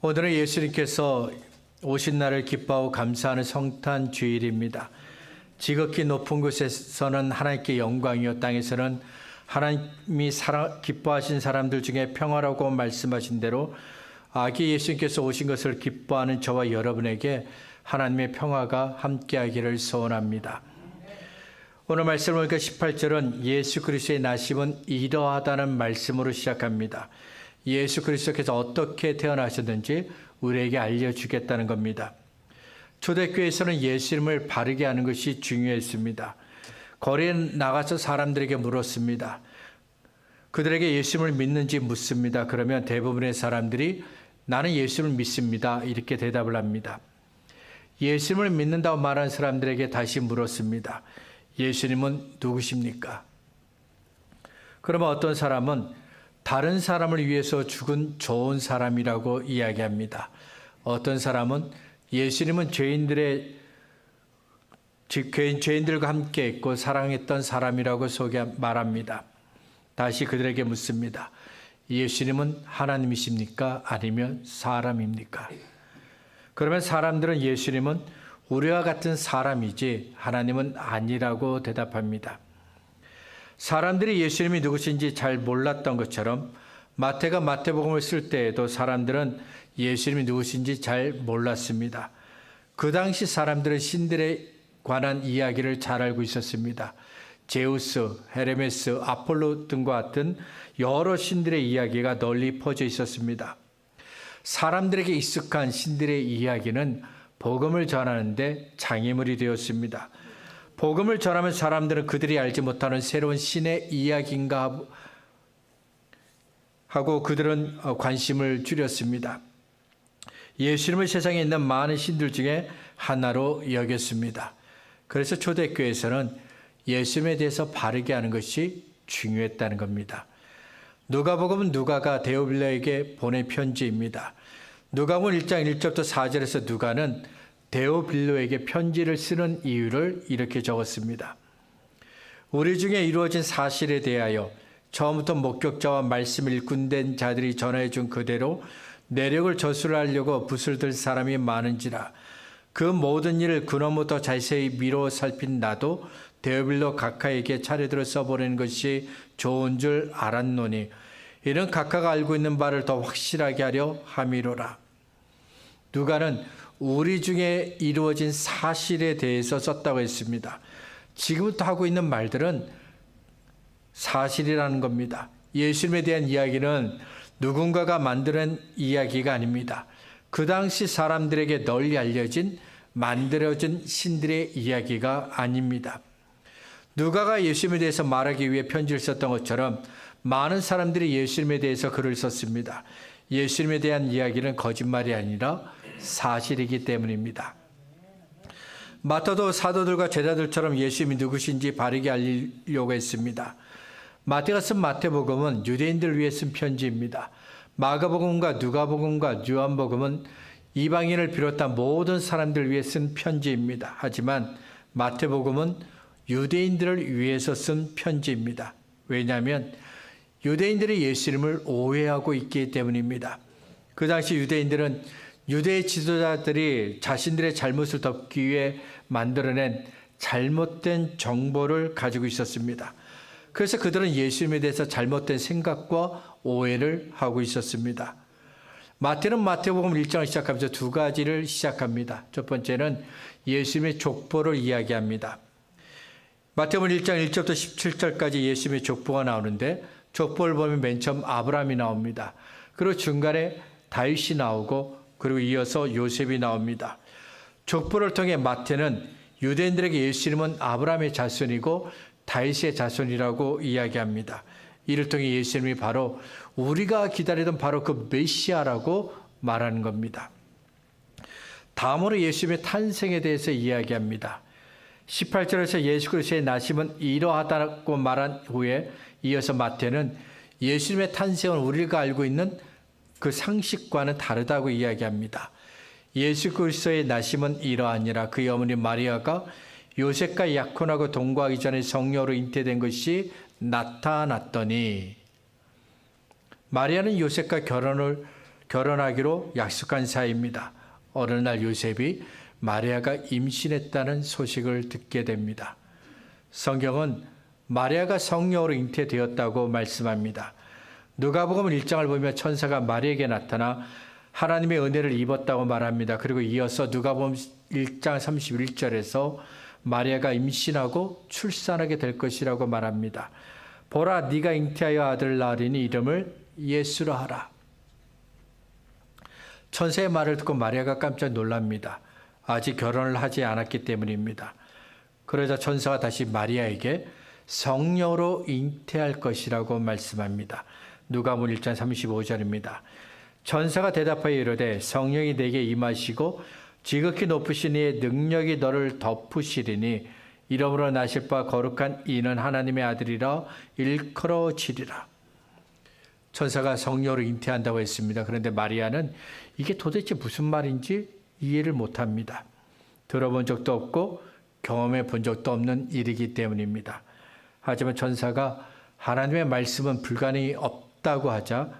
오늘은 예수님께서 오신 날을 기뻐하고 감사하는 성탄 주일입니다. 지극히 높은 곳에서는 하나님께 영광이요 땅에서는 하나님이 살아, 기뻐하신 사람들 중에 평화라고 말씀하신 대로 아기 예수님께서 오신 것을 기뻐하는 저와 여러분에게 하나님의 평화가 함께하기를 소원합니다. 오늘 말씀을 보니까 18절은 예수 그리스도의 나심은 이러하다는 말씀으로 시작합니다. 예수 그리스도께서 어떻게 태어나셨는지 우리에게 알려주겠다는 겁니다. 초대교회에서는 예수 이름을 바르게 하는 것이 중요했습니다. 거리에 나가서 사람들에게 물었습니다. 그들에게 예수님을 믿는지 묻습니다. 그러면 대부분의 사람들이 나는 예수를 믿습니다. 이렇게 대답을 합니다. 예수님을 믿는다고 말한 사람들에게 다시 물었습니다. 예수님은 누구십니까? 그러면 어떤 사람은 다른 사람을 위해서 죽은 좋은 사람이라고 이야기합니다. 어떤 사람은 예수님은 죄인들의 죄인들과 함께 있고 사랑했던 사람이라고 소개 말합니다. 다시 그들에게 묻습니다. 예수님은 하나님이십니까? 아니면 사람입니까? 그러면 사람들은 예수님은 우리와 같은 사람이지 하나님은 아니라고 대답합니다. 사람들이 예수님이 누구신지 잘 몰랐던 것처럼 마태가 마태복음을 쓸 때에도 사람들은 예수님이 누구신지 잘 몰랐습니다. 그 당시 사람들은 신들에 관한 이야기를 잘 알고 있었습니다. 제우스, 헤레메스, 아폴로 등과 같은 여러 신들의 이야기가 널리 퍼져 있었습니다. 사람들에게 익숙한 신들의 이야기는 복음을 전하는데 장애물이 되었습니다. 복음을 전하면 사람들은 그들이 알지 못하는 새로운 신의 이야기인가 하고 그들은 관심을 줄였습니다. 예수님을 세상에 있는 많은 신들 중에 하나로 여겼습니다. 그래서 초대교회에서는 예수님에 대해서 바르게 하는 것이 중요했다는 겁니다. 누가복음은 누가가 데오빌라에게 보낸 편지입니다. 누가복음 1장 1절부터 4절에서 누가는 데오빌로에게 편지를 쓰는 이유를 이렇게 적었습니다. 우리 중에 이루어진 사실에 대하여 처음부터 목격자와 말씀을 일꾼된 자들이 전해 준 그대로 내력을 저술하려고 붓을 들 사람이 많은지라 그 모든 일을 그놈부터 자세히 미뤄 살핀 나도 데오빌로 각하에게 차례대로 써보내는 것이 좋은 줄 알았노니 이는 각하가 알고 있는 바를 더 확실하게 하려 함이로라. 누가는 우리 중에 이루어진 사실에 대해서 썼다고 했습니다. 지금부터 하고 있는 말들은 사실이라는 겁니다. 예수님에 대한 이야기는 누군가가 만드는 이야기가 아닙니다. 그 당시 사람들에게 널리 알려진 만들어진 신들의 이야기가 아닙니다. 누가가 예수님에 대해서 말하기 위해 편지를 썼던 것처럼 많은 사람들이 예수님에 대해서 글을 썼습니다. 예수님에 대한 이야기는 거짓말이 아니라 사실이기 때문입니다. 마태도 사도들과 제자들처럼 예수님이 누구신지 바르게 알리려고 했습니다. 마태가 쓴 마태복음은 유대인들을 위해 쓴 편지입니다. 마가복음과 누가복음과 요한복음은 이방인을 비롯한 모든 사람들을 위해 쓴 편지입니다. 하지만 마태복음은 유대인들을 위해서 쓴 편지입니다. 왜냐하면 유대인들이 예수님을 오해하고 있기 때문입니다. 그 당시 유대인들은 유대 지도자들이 자신들의 잘못을 덮기 위해 만들어낸 잘못된 정보를 가지고 있었습니다. 그래서 그들은 예수님에 대해서 잘못된 생각과 오해를 하고 있었습니다. 마태는 마태복음 1장을 시작하면서 두 가지를 시작합니다. 첫 번째는 예수님의 족보를 이야기합니다. 마태복음 1장 1절부터 17절까지 예수님의 족보가 나오는데 족보를 보면 맨 처음 아브라함이 나옵니다. 그리고 중간에 다윗이 나오고 그리고 이어서 요셉이 나옵니다. 족보를 통해 마태는 유대인들에게 예수님은 아브라함의 자손이고 다윗의 자손이라고 이야기합니다. 이를 통해 예수님이 바로 우리가 기다리던 바로 그 메시아라고 말하는 겁니다. 다음으로 예수님의 탄생에 대해서 이야기합니다. 18절에서 예수 그리스도의 나심은 이러하다고 말한 후에 이어서 마태는 예수님의 탄생은 우리가 알고 있는 그 상식과는 다르다고 이야기합니다. 예수 그리스도의 나심은 이러하니라 그의 어머니 마리아가 요셉과 약혼하고 동거하기 전에 성녀로 잉태된 것이 나타났더니 마리아는 요셉과 결혼을 결혼하기로 약속한 사이입니다. 어느 날 요셉이 마리아가 임신했다는 소식을 듣게 됩니다. 성경은 마리아가 성령으로 잉태되었다고 말씀합니다. 누가복음 1장을 보면 천사가 마리아에게 나타나 하나님의 은혜를 입었다고 말합니다. 그리고 이어서 누가복음 1장 31절에서 마리아가 임신하고 출산하게 될 것이라고 말합니다. 보라 네가 잉태하여 아들 낳으리니 이름을 예수라 하라. 천사의 말을 듣고 마리아가 깜짝 놀랍니다. 아직 결혼을 하지 않았기 때문입니다. 그러자 천사가 다시 마리아에게 성녀로 잉태할 것이라고 말씀합니다. 누가복음 1장 35절입니다. 천사가 대답하여 이르되 성령이 내게 임하시고 지극히 높으신 이의 능력이 너를 덮으시리니 이러므로 나실 바 거룩한 이는 하나님의 아들이라 일컬어지리라. 천사가 성녀로 잉태한다고 했습니다. 그런데 마리아는 이게 도대체 무슨 말인지 이해를 못합니다. 들어본 적도 없고 경험해 본 적도 없는 일이기 때문입니다. 하지만 천사가 하나님의 말씀은 불가능이 없다고 하자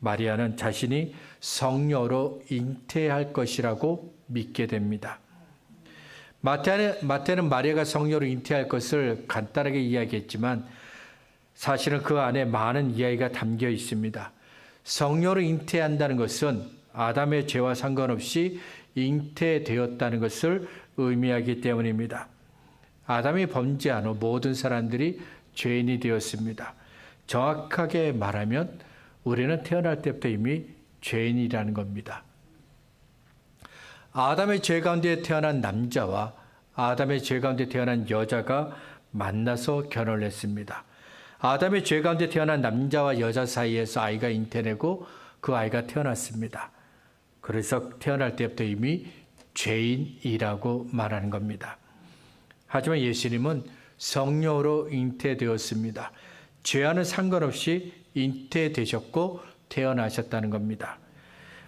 마리아는 자신이 성녀로 잉태할 것이라고 믿게 됩니다. 마태는, 마태는 마리아가 성녀로 잉태할 것을 간단하게 이야기했지만 사실은 그 안에 많은 이야기가 담겨 있습니다. 성녀로 잉태한다는 것은 아담의 죄와 상관없이 잉태되었다는 것을 의미하기 때문입니다. 아담이 범죄한 후 모든 사람들이 죄인이 되었습니다. 정확하게 말하면 우리는 태어날 때부터 이미 죄인이라는 겁니다. 아담의 죄 가운데 태어난 남자와 아담의 죄 가운데 태어난 여자가 만나서 결혼을 했습니다. 아담의 죄 가운데 태어난 남자와 여자 사이에서 아이가 잉태되고 그 아이가 태어났습니다. 그래서 태어날 때부터 이미 죄인이라고 말하는 겁니다. 하지만 예수님은 성령으로 잉태되었습니다. 죄와는 상관없이 잉태되셨고 태어나셨다는 겁니다.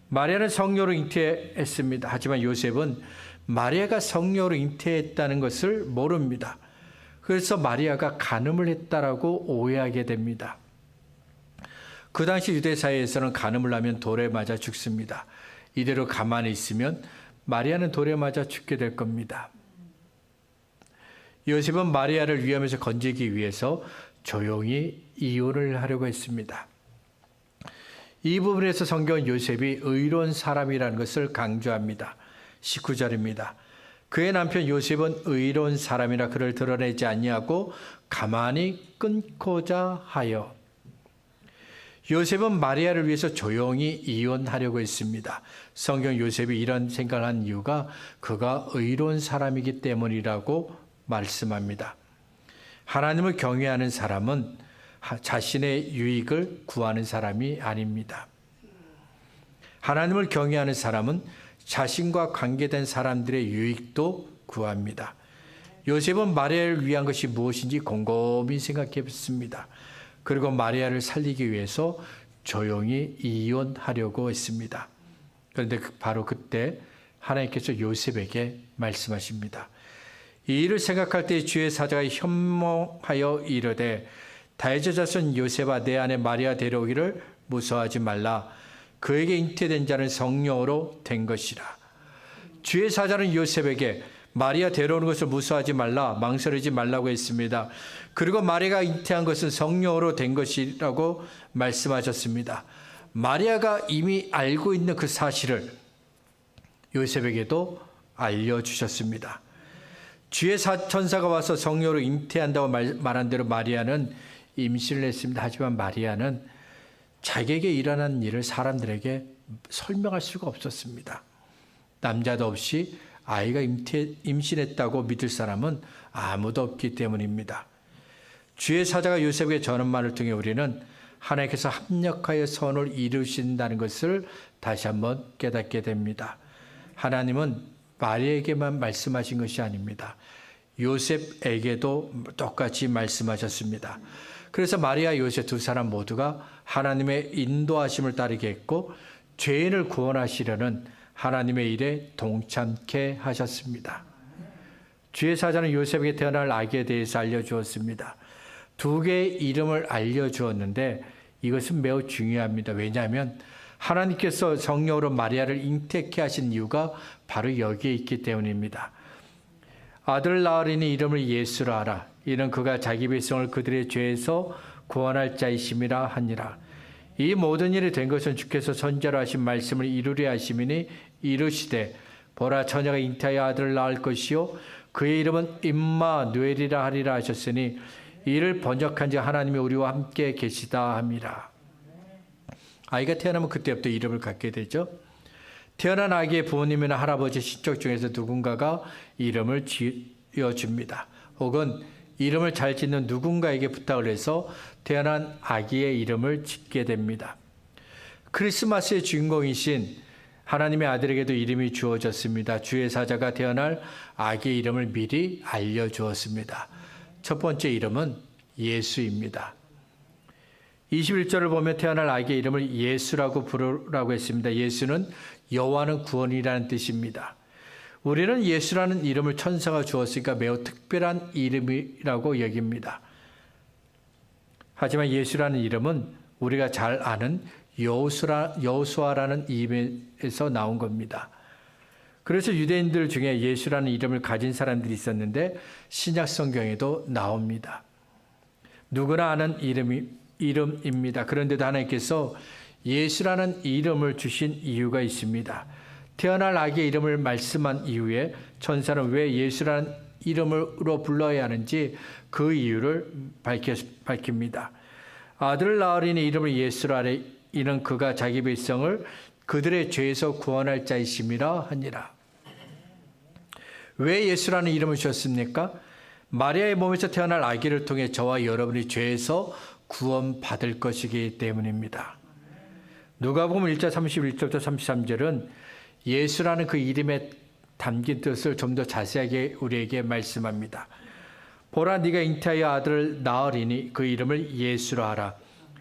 마리아는 성녀로 잉태했습니다. 하지만 요셉은 마리아가 성녀로 잉태했다는 것을 모릅니다. 그래서 마리아가 간음을 했다라고 오해하게 됩니다. 그 당시 유대 사회에서는 간음을 하면 돌에 맞아 죽습니다. 이대로 가만히 있으면 마리아는 돌에 맞아 죽게 될 겁니다. 요셉은 마리아를 위험에서 건지기 위해서 조용히 이혼을 하려고 했습니다. 이 부분에서 성경은 요셉이 의로운 사람이라는 것을 강조합니다. 19절입니다. 그의 남편 요셉은 의로운 사람이라 그를 드러내지 아니하고 가만히 끊고자 하여 요셉은 마리아를 위해서 조용히 이혼하려고 했습니다. 성경 요셉이 이런 생각을 한 이유가 그가 의로운 사람이기 때문이라고 말씀합니다. 하나님을 경외하는 사람은 자신의 유익을 구하는 사람이 아닙니다. 하나님을 경외하는 사람은 자신과 관계된 사람들의 유익도 구합니다. 요셉은 마리아를 위한 것이 무엇인지 곰곰이 생각해 봤습니다. 그리고 마리아를 살리기 위해서 조용히 이혼하려고 했습니다. 그런데 바로 그때 하나님께서 요셉에게 말씀하십니다. 이 일을 생각할 때 주의 사자가 현몽하여 이르되 다이제 자손 요셉아 내 안에 마리아 데려오기를 무서워하지 말라. 그에게 잉태된 자는 성령으로 된 것이라. 주의 사자는 요셉에게 마리아 데려오는 것을 무서워하지 말라, 망설이지 말라고 했습니다. 그리고 마리아가 잉태한 것은 성령으로 된 것이라고 말씀하셨습니다. 마리아가 이미 알고 있는 그 사실을 요셉에게도 알려주셨습니다. 주의 천사가 와서 성령으로 잉태한다고 말, 말한 대로 마리아는 임신을 했습니다. 하지만 마리아는 자기에게 일어난 일을 사람들에게 설명할 수가 없었습니다. 남자도 없이 아이가 임태, 임신했다고 믿을 사람은 아무도 없기 때문입니다. 주의 사자가 요셉에게 전한 말을 통해 우리는 하나님께서 합력하여 선을 이루신다는 것을 다시 한번 깨닫게 됩니다. 하나님은 마리에게만 말씀하신 것이 아닙니다. 요셉에게도 똑같이 말씀하셨습니다. 그래서 마리아 요셉 두 사람 모두가 하나님의 인도하심을 따르게 했고 죄인을 구원하시려는 하나님의 일에 동참케 하셨습니다. 주의 사자는 요셉에게 태어날 아기에 대해서 알려주었습니다. 두 개의 이름을 알려주었는데 이것은 매우 중요합니다. 왜냐하면 하나님께서 성령으로 마리아를 잉태케 하신 이유가 바로 여기에 있기 때문입니다. 아들 낳으리니 이름을 예수라 하라. 이는 그가 자기 백성을 그들의 죄에서 구원할 자이심이라 하니라. 이 모든 일이 된 것은 주께서 선자로 하신 말씀을 이루려 하심이니 이르시되 보라 처녀가 잉태하여 아들을 낳을 것이요 그의 이름은 임마 누엘이라 하리라 하셨으니 이를 번역한 자 하나님이 우리와 함께 계시다 함이라. 아이가 태어나면 그때부터 이름을 갖게 되죠. 태어난 아기의 부모님이나 할아버지 친척 중에서 누군가가 이름을 지어줍니다. 혹은 이름을 잘 짓는 누군가에게 부탁을 해서 태어난 아기의 이름을 짓게 됩니다. 크리스마스의 주인공이신 하나님의 아들에게도 이름이 주어졌습니다. 주의 사자가 태어날 아기의 이름을 미리 알려주었습니다. 첫 번째 이름은 예수입니다. 21절을 보면 태어날 아기의 이름을 예수라고 부르라고 했습니다. 예수는 여호와는 구원이라는 뜻입니다. 우리는 예수라는 이름을 천사가 주었으니까 매우 특별한 이름이라고 여깁니다. 하지만 예수라는 이름은 우리가 잘 아는 여호수라, 여호수아라는 이름에서 나온 겁니다. 그래서 유대인들 중에 예수라는 이름을 가진 사람들이 있었는데 신약 성경에도 나옵니다. 누구나 아는 이름이, 이름입니다. 그런데도 하나님께서 예수라는 이름을 주신 이유가 있습니다. 태어날 아기의 이름을 말씀한 이후에 천사는 왜 예수라는 이름으로 불러야 하는지 그 이유를 밝혀, 밝힙니다. 아들을 낳으리니 이름을 예수라 하래 이는 그가 자기 백성을 그들의 죄에서 구원할 자이심이라 하니라. 왜 예수라는 이름을 주셨습니까? 마리아의 몸에서 태어날 아기를 통해 저와 여러분이 죄에서 구원받을 것이기 때문입니다. 누가복음 1장 31절부터 33절은 예수라는 그 이름에 담긴 뜻을 좀 더 자세하게 우리에게 말씀합니다. 보라 네가 잉태하여 아들을 낳으리니 그 이름을 예수라 하라.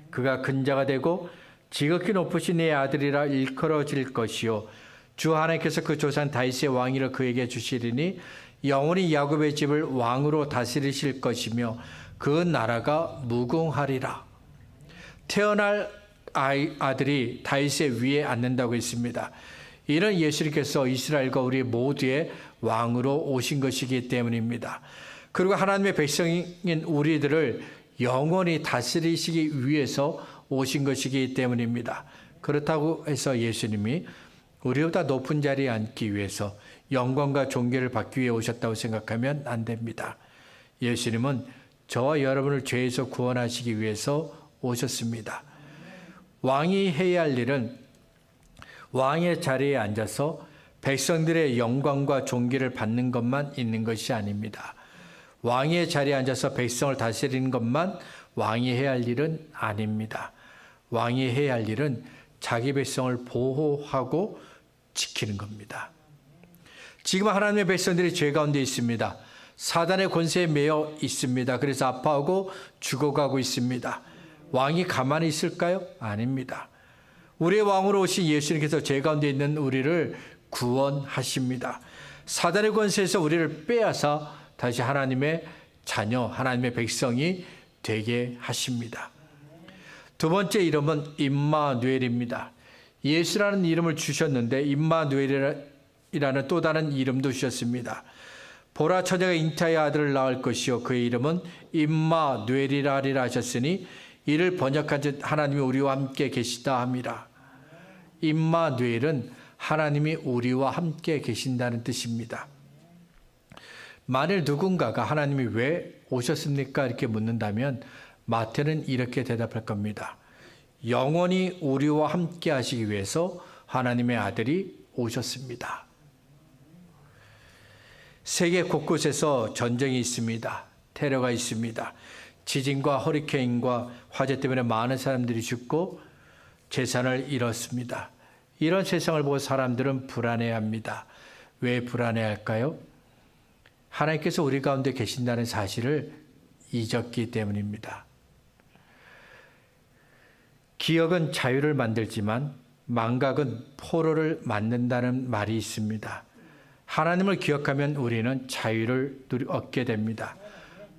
그가 근자가 되고 지극히 높으신 내 아들이라 일컬어질 것이요 주 하나님께서 그 조상 다윗의 왕위를 그에게 주시리니 영원히 야곱의 집을 왕으로 다스리실 것이며 그 나라가 무궁하리라. 태어날 아이, 아들이 다윗의 위에 앉는다고 했습니다. 이는 예수님께서 이스라엘과 우리 모두의 왕으로 오신 것이기 때문입니다. 그리고 하나님의 백성인 우리들을 영원히 다스리시기 위해서 오신 것이기 때문입니다. 그렇다고 해서 예수님이 우리보다 높은 자리에 앉기 위해서 영광과 존귀를 받기 위해 오셨다고 생각하면 안 됩니다. 예수님은 저와 여러분을 죄에서 구원하시기 위해서 오셨습니다. 왕이 해야 할 일은 왕의 자리에 앉아서 백성들의 영광과 존귀를 받는 것만 있는 것이 아닙니다. 왕의 자리에 앉아서 백성을 다스리는 것만 왕이 해야 할 일은 아닙니다. 왕이 해야 할 일은 자기 백성을 보호하고 지키는 겁니다. 지금 하나님의 백성들이 죄 가운데 있습니다. 사단의 권세에 매여 있습니다. 그래서 아파하고 죽어가고 있습니다. 왕이 가만히 있을까요? 아닙니다. 우리의 왕으로 오신 예수님께서 죄 가운데 있는 우리를 구원하십니다. 사단의 권세에서 우리를 빼앗아 다시 하나님의 자녀, 하나님의 백성이 되게 하십니다. 두 번째 이름은 임마누엘입니다. 예수라는 이름을 주셨는데 임마누엘이라는 또 다른 이름도 주셨습니다. 보라 처녀가 잉타의 아들을 낳을 것이요 그의 이름은 임마누엘이라 하리라 하셨으니 이를 번역한 즉 하나님이 우리와 함께 계시다 함이라. 임마누엘은 하나님이 우리와 함께 계신다는 뜻입니다. 만일 누군가가 하나님이 왜 오셨습니까? 이렇게 묻는다면 마태는 이렇게 대답할 겁니다. 영원히 우리와 함께 하시기 위해서 하나님의 아들이 오셨습니다. 세계 곳곳에서 전쟁이 있습니다. 테러가 있습니다. 지진과 허리케인과 화재 때문에 많은 사람들이 죽고 재산을 잃었습니다. 이런 세상을 보고 사람들은 불안해합니다. 왜 불안해할까요? 하나님께서 우리 가운데 계신다는 사실을 잊었기 때문입니다. 기억은 자유를 만들지만 망각은 포로를 만든다는 말이 있습니다. 하나님을 기억하면 우리는 자유를 얻게 됩니다.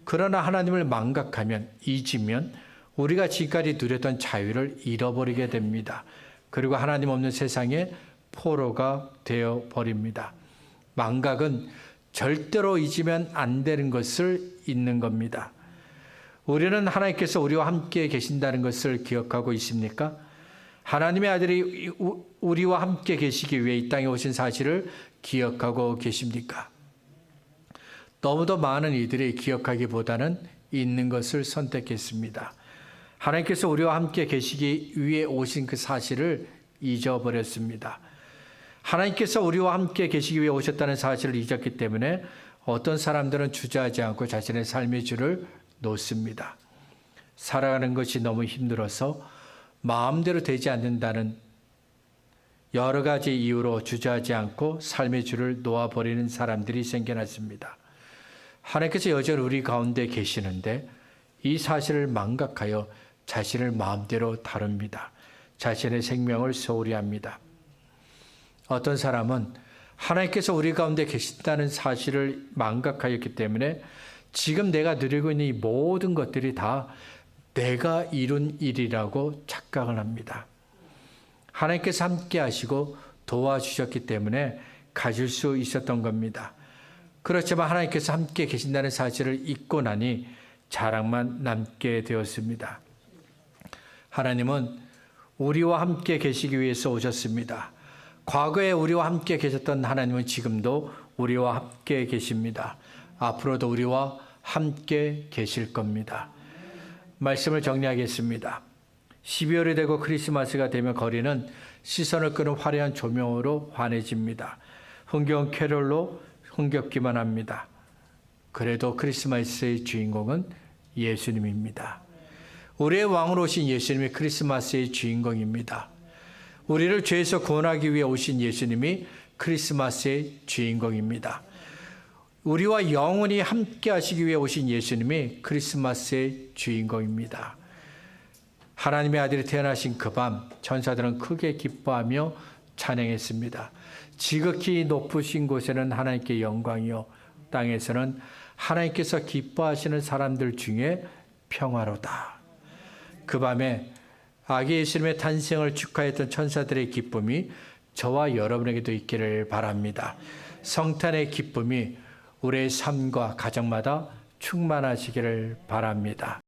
그러나 하나님을 망각하면 잊으면 우리가 지금까지 누렸던 자유를 잃어버리게 됩니다. 그리고 하나님 없는 세상에 포로가 되어 버립니다. 망각은 절대로 잊으면 안 되는 것을 잊는 겁니다. 우리는 하나님께서 우리와 함께 계신다는 것을 기억하고 있습니까? 하나님의 아들이 우- 우리와 함께 계시기 위해 이 땅에 오신 사실을 기억하고 계십니까? 너무도 많은 이들이 기억하기보다는 있는 것을 선택했습니다. 하나님께서 우리와 함께 계시기 위해 오신 그 사실을 잊어버렸습니다. 하나님께서 우리와 함께 계시기 위해 오셨다는 사실을 잊었기 때문에 어떤 사람들은 주저하지 않고 자신의 삶의 줄을 놓습니다. 살아가는 것이 너무 힘들어서 마음대로 되지 않는다는 여러 가지 이유로 주저하지 않고 삶의 줄을 놓아버리는 사람들이 생겨났습니다. 하나님께서 여전히 우리 가운데 계시는데 이 사실을 망각하여 자신을 마음대로 다룹니다. 자신의 생명을 소홀히 합니다. 어떤 사람은 하나님께서 우리 가운데 계신다는 사실을 망각하였기 때문에 지금 내가 누리고 있는 이 모든 것들이 다 내가 이룬 일이라고 착각을 합니다. 하나님께서 함께 하시고 도와주셨기 때문에 가질 수 있었던 겁니다. 그렇지만 하나님께서 함께 계신다는 사실을 잊고 나니 자랑만 남게 되었습니다. 하나님은 우리와 함께 계시기 위해서 오셨습니다. 과거에 우리와 함께 계셨던 하나님은 지금도 우리와 함께 계십니다. 앞으로도 우리와 함께 계실 겁니다. 말씀을 정리하겠습니다. 12월이 되고 크리스마스가 되면 거리는 시선을 끄는 화려한 조명으로 환해집니다. 흥겨운 캐롤로 흥겹기만 합니다. 그래도 크리스마스의 주인공은 예수님입니다. 우리의 왕으로 오신 예수님이 크리스마스의 주인공입니다. 우리를 죄에서 구원하기 위해 오신 예수님이 크리스마스의 주인공입니다. 우리와 영원히 함께 하시기 위해 오신 예수님이 크리스마스의 주인공입니다. 하나님의 아들이 태어나신 그 밤 천사들은 크게 기뻐하며 찬양했습니다. 지극히 높으신 곳에는 하나님께 영광이요 땅에서는 하나님께서 기뻐하시는 사람들 중에 평화로다. 그 밤에 아기 예수님의 탄생을 축하했던 천사들의 기쁨이 저와 여러분에게도 있기를 바랍니다. 성탄의 기쁨이 우리의 삶과 가정마다 충만하시기를 바랍니다.